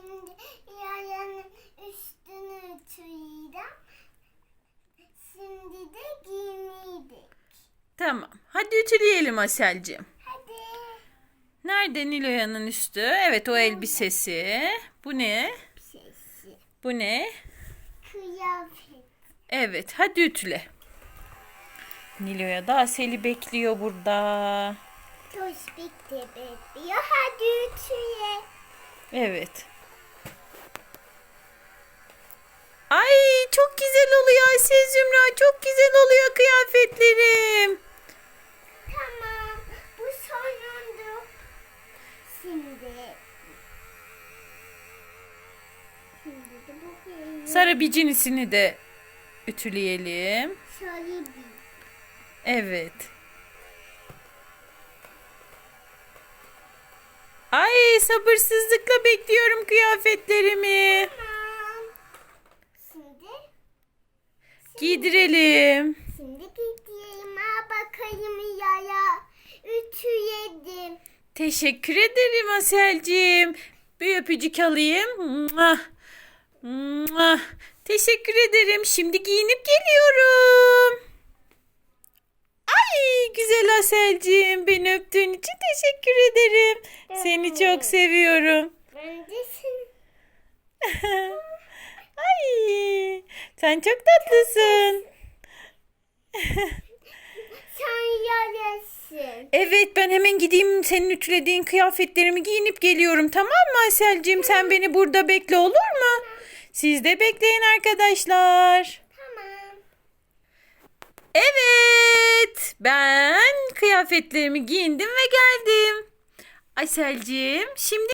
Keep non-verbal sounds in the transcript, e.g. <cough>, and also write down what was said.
Şimdi yayanın üstünü ütüleyeceğim. Şimdi de giymeydik. Tamam. Hadi ütüleyelim Aselciğim. Hadi. Nerede Nilo'yanın üstü? Evet o elbisesi. Bu ne? Sesi. Bu ne? Kıyafet. Evet hadi ütüle. Nilo'ya da Asel'i bekliyor burada. Toşbik de bekliyor. Hadi ütüye. Evet. Zümra. Çok güzel oluyor kıyafetlerim. Tamam. Bu sonundu. Şimdi. Şimdi de bu benim. Sarı bikinisini de ütüleyelim. Şöyle bir. Evet. Ay sabırsızlıkla bekliyorum kıyafetlerimi. Tamam. Şimdi. Giydirelim. Şimdi gideyim. Ha bakayım yaya. Ütü yedim. Teşekkür ederim Aselciğim. Bir öpücük alayım. Mua. Mua. Teşekkür ederim. Şimdi giyinip geliyorum. Ay güzel Aselciğim. Beni öptüğün için teşekkür ederim. Seni çok seviyorum. Ben de seni. <laughs> Sen çok tatlısın. Sen yarasın. Evet ben hemen gideyim senin ütülediğin kıyafetlerimi giyinip geliyorum tamam mı Aselciğim? Sen beni burada bekle olur mu? Siz de bekleyin arkadaşlar. Tamam. Evet ben kıyafetlerimi giyindim ve geldim. Aselciğim şimdi